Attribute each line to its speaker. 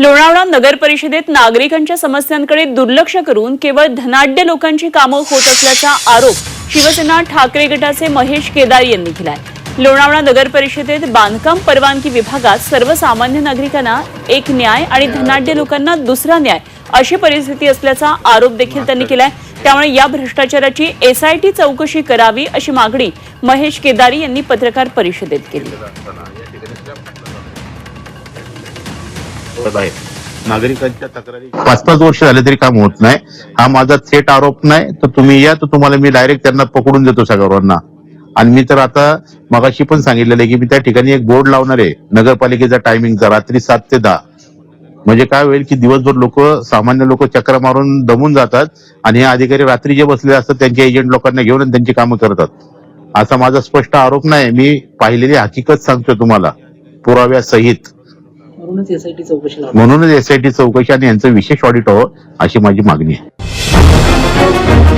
Speaker 1: लोणावळा नगर परिषदेत नागरिकांच्या समस्यांकडे दुर्लक्ष करून केवळ धनाढ्य लोकांची कामं होत असल्याचा आरोप शिवसेना ठाकरे गटाचे महेश केदार यांनी केलाय. लोणावळा नगर परिषदेत बांधकाम परवानगी विभागात सर्वसामान्य नागरिकांना एक न्याय आणि धनाढ्य लोकांना दुसरा न्याय अशी परिस्थिती असल्याचा आरोप देखील त्यांनी केलाय. त्यामुळे या भ्रष्टाचाराची एसआयटी चौकशी करावी अशी मागणी महेश केदारी यांनी पत्रकार परिषदेत केली.
Speaker 2: करत आहे नागरिकांच्या तक्रारी पाच पाच वर्ष झाले तरी काम होत नाही. हा माझा थेट आरोप नाही. तर तुम्ही या तर तुम्हाला मी डायरेक्ट त्यांना पकडून देतो सगळ्यांना. आणि मी तर आता मगाशी पण सांगितलेलं आहे की मी त्या ठिकाणी एक बोर्ड लावणार आहे. नगरपालिकेचा टायमिंगचा रात्री सात ते दहा. म्हणजे काय होईल की दिवसभर लोक सामान्य लोक चक्र मारून दमून जातात आणि हे अधिकारी रात्री जे बसलेले असतात त्यांच्या एजंट लोकांना घेऊन आणि त्यांची कामं करतात. असा माझा स्पष्ट आरोप नाही. मी पाहिलेली हकीकत सांगतो तुम्हाला. पुराव्यासहित.
Speaker 3: म्हणूनच एसआयटी चौकशी
Speaker 2: म्हणूनच एसआयटी चौकशी आणि यांचं विशेष ऑडिट व्हावं हो, अशी माझी मागणी आहे.